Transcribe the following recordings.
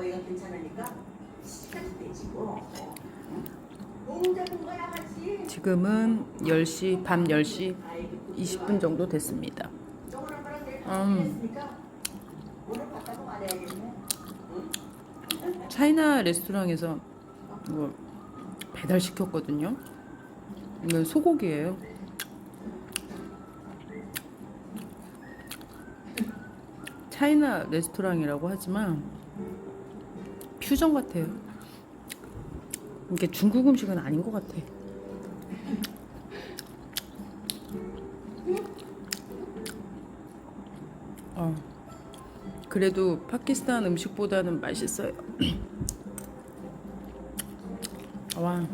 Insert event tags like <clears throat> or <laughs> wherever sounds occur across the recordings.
거기가 괜찮으니까 시간이 공부야 하지. 지금은 10시, 밤 10시 아이고, 20분 정도 됐습니다. 음. <laughs> 차이나 레스토랑에서 이거 배달 시켰거든요. 이건 소고기예요. 차이나 레스토랑이라고 하지만 퓨전 같아요. 이게 중국 음식은 아닌 것 같아. 어. 그래도 파키스탄 음식보다는 맛있어요. <clears throat> 와.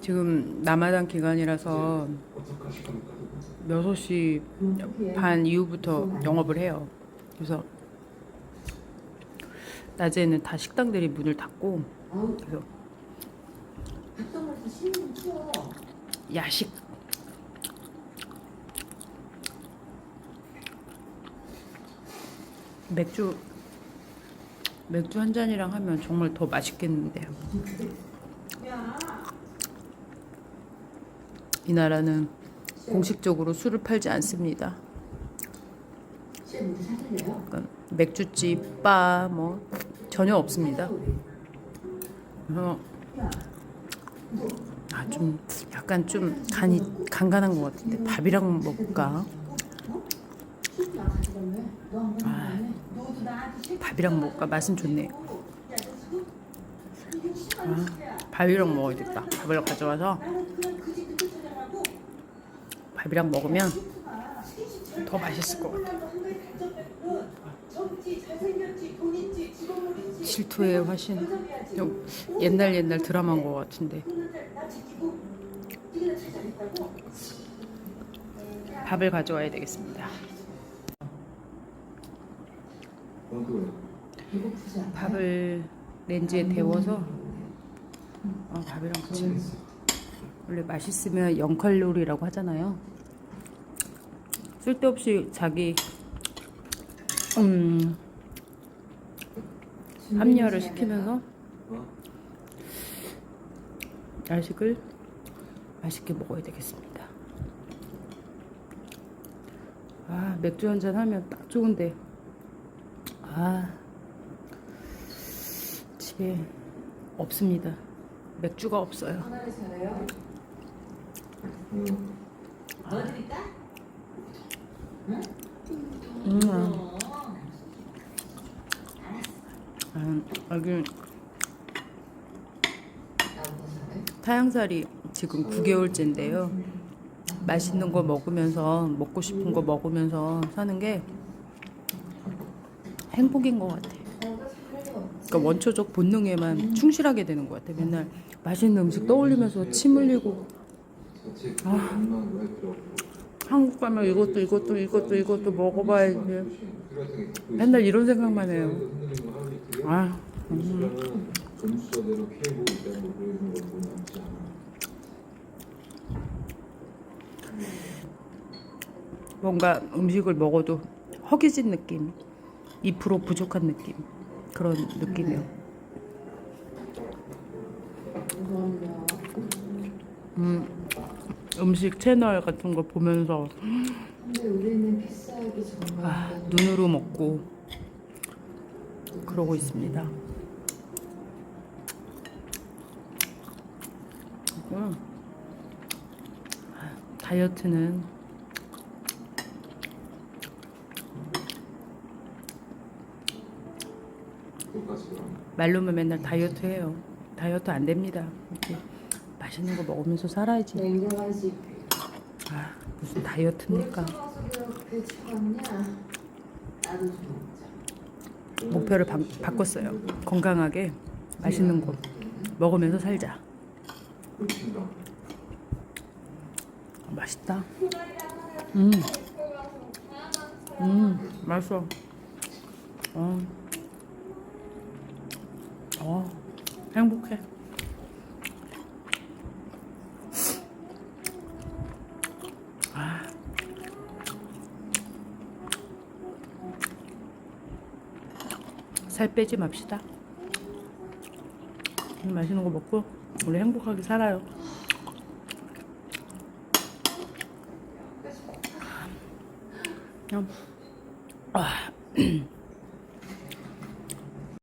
지금 남아당 기간이라서 6시 반 이후부터 영업을 해요. 그래서 낮에는 다 식당들이 문을 닫고 그래서. 야식 맥주 맥주 한 잔이랑 하면 정말 더 맛있겠는데요. 야, 이 나라는 공식적으로 술을 팔지 않습니다. 그러니까 맥주집, 바 뭐 전혀 없습니다. 아좀 약간 좀 간이 간간한 것 같은데 밥이랑 먹을까? 아, 밥이랑 먹을까? 맛은 좋네. 아. 밥이랑 먹어야겠다. 밥을 가져와서 나는 그냥 그 집 그때 찾아가고 밥이랑 먹으면 더 맛있을 것 같아. 젊지 잘생겼지 돈 있지 직업물 있지 질투의 화신. 좀 옛날 옛날 드라마인 것 같은데 밥을 가져와야 되겠습니다. 밥을 렌즈에 데워서 어, 밥이랑 같이 원래 맛있으면 0칼로리라고 하잖아요. 쓸데없이 자기 음, 합리화를 시키면서 야식을 맛있게 먹어야 되겠습니다. 아 맥주 한 잔 하면 딱 좋은데 아 집에 없습니다. 맥주가 없어요. 하나 드릴까? 음, 어. 아, 여기 사요? 타양살이 지금 9개월째인데요. 맛있는 거 먹으면서 먹고 싶은 거 먹으면서 사는 게 행복인 것 같아. 그러니까 원초적 본능에만 충실하게 되는 것 같아. 맨날 맛있는 음식 떠올리면서 침 흘리고 아, 한국 가면 이것도 이것도 이것도 이것도 먹어봐야지. 맨날 이런 생각만 해요. 아, 음. 뭔가 음식을 먹어도 허기진 느낌, 2% 부족한 느낌 그런 느낌이요. 음, 음식 채널 같은 거 보면서 아, 눈으로 먹고 그러고 있습니다. 음. 아, 다이어트는. 말로만 맨날 다이어트 해요. 다이어트 안 됩니다. 이렇게 맛있는 거 먹으면서 살아야지. 냉정한 집 아, 무슨 다이어트입니까? 목표를 바, 바꿨어요. 건강하게 맛있는 거 먹으면서 살자. 끝인다. 맛있다. 음. 음, 맛있어. 어. 어, 행복해. 살 빼지 맙시다. 맛있는 거 먹고 우리 행복하게 살아요. 그냥 아,